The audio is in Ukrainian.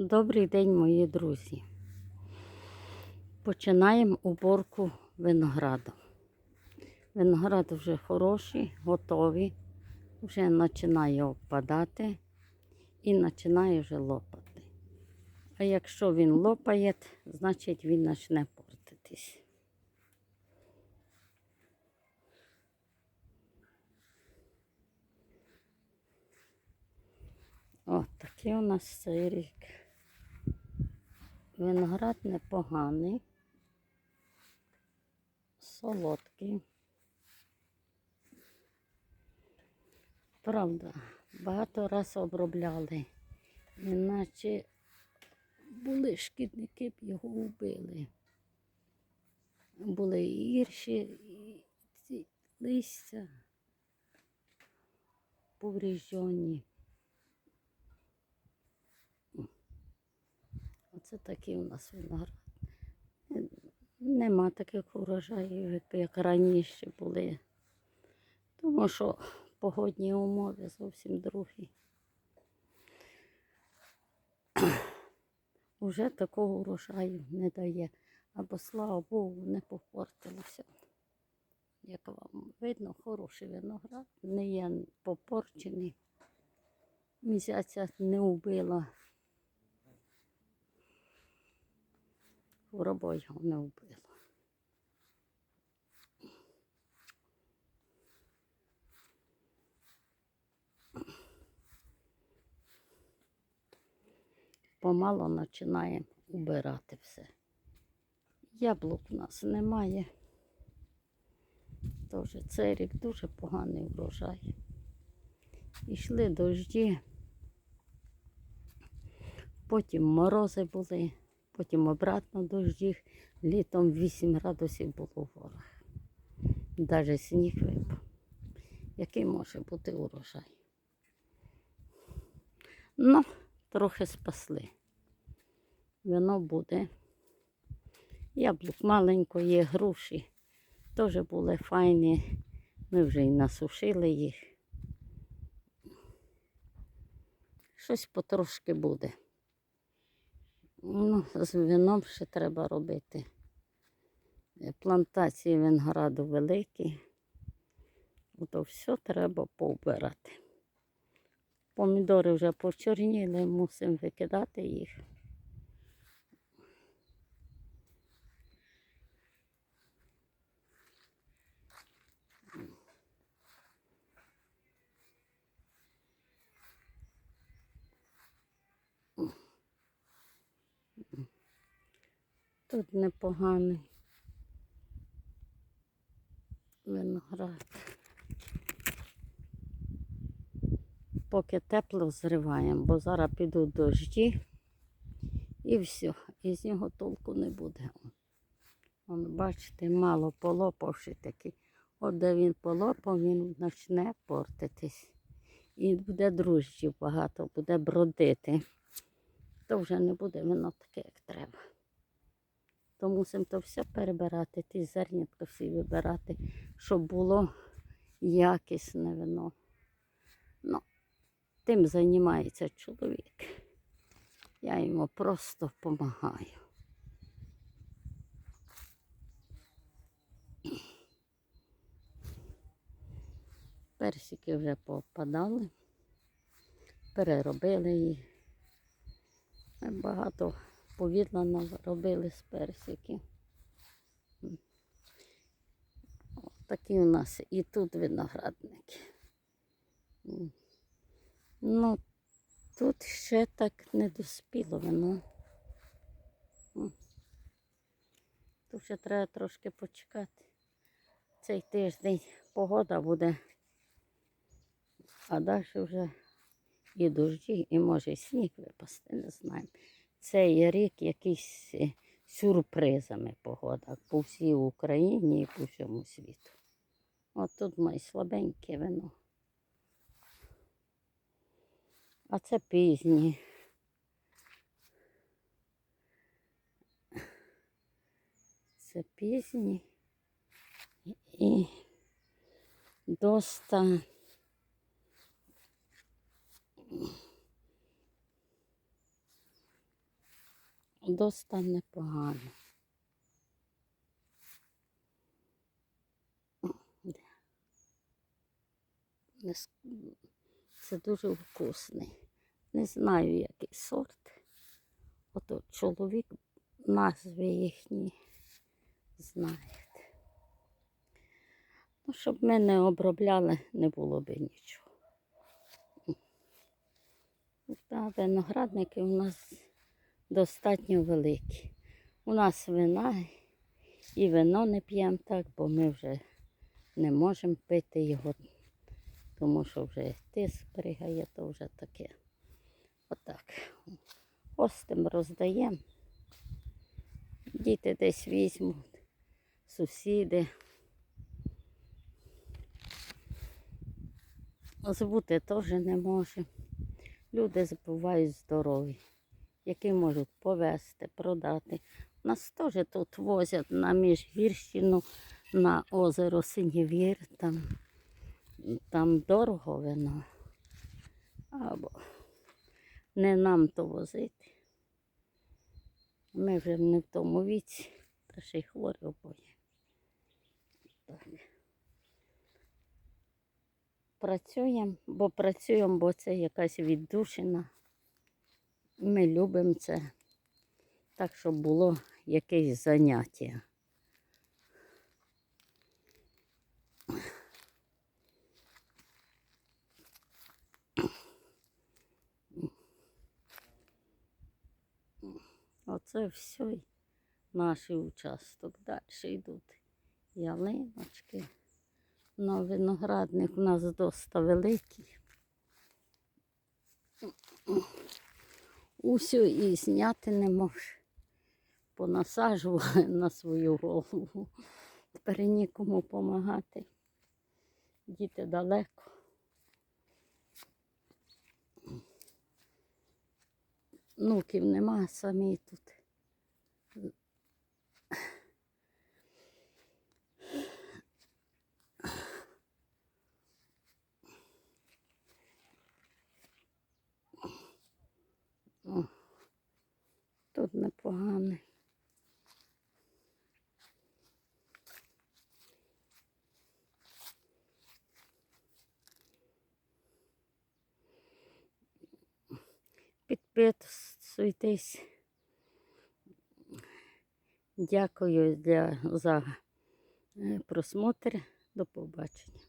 Добрий день, мої друзі. Починаємо уборку винограду. Виноград вже хороший, готовий, вже починає опадати і починає вже лопати. А якщо він лопає, значить він почне портитись. О, такий у нас цей рік. Виноград непоганий, солодкий. Правда, багато раз обробляли, іначе були шкідники б його вбили. Були гірші, і листя повріжджені. Оце такий у нас виноград. Нема таких урожаїв, як- раніше були. Тому що погодні умови зовсім другі. Уже такого урожаю не дає. Або, слава Богу, не попортилося. Як вам видно, хороший виноград, не є попорчений. Місяця не вбила. Хвороба його не вбила. Помало починаємо убирати все. Яблук у нас немає. Тож цей рік дуже поганий врожай. Ішли дожді, потім морози були, потім обратно дожді. Літом 8 градусів було в горах. Навіть сніг випав. Який може бути урожай? Ну, трохи спасли. Воно буде. Яблук маленько є, груші. Теж були файні. Ми вже і насушили їх. Щось потрошки буде. Ну, з вином ще треба робити. Е, Плантації винограду великі. Ото все треба повбирати. Помідори вже почорніли, мусимо викидати їх. Тут непоганий виноград. Поки тепло зриваємо, бо зараз підуть дожді і все, і з нього толку не буде. Вон, бачите, мало полопавши такий. От де він полопав, він почне портитись. І буде дружджів багато, буде бродити. То вже не буде воно таке, як треба. То мусимо то все перебирати, ті зернятка всі вибирати, щоб було якісне вино. Ну, тим займається чоловік. Я йому просто допомагаю. Персики вже попадали, переробили їх. Багато повідла робили з персиків. Такі у нас і тут виноградники. Ну, тут ще так не доспіло воно. Тут ще треба трошки почекати. Цей тиждень погода буде, а далі вже і дощі, і може і сніг випасти, не знаємо. Цей рік якийсь е, сюрпризами погода по всій Україні і по всьому світу. От тут має слабеньке вино. А це пізні. Це пізні. І доста доста непогано. Це дуже вкусний. Не знаю, який сорт. Ото чоловік назви їхні знає. Ну, щоб ми не обробляли, не було би нічого. Та виноградники у нас достатньо великі. У нас вина і вино не п'ємо так, бо ми вже не можемо пити його, тому що вже тиск пригає, то вже таке. Отак. Гостям роздаємо. Діти десь візьмуть, сусіди. Збути теж не може. Люди забувають здорові, які можуть повезти, продати. Нас теж тут возять на Міжгірщину, на озеро Синєвір, там, там дорого вино. Або не нам то возити. Ми вже не в тому віці, та ще й хворі обоє. Працюємо, бо працюємо, бо це якась віддушина. Ми любимо це. Так, щоб було якесь заняття. Оце все наш участок. Далі йдуть ялиночки. На виноградник у нас доста великий. Усю і зняти не може. Понасаджували на свою голову. Тепер нікому допомагати. Діти далеко. Внуків нема, самі тут. О, тут непоганий. Підписуйтесь. Дякую для, за е, просмотр. До побачення.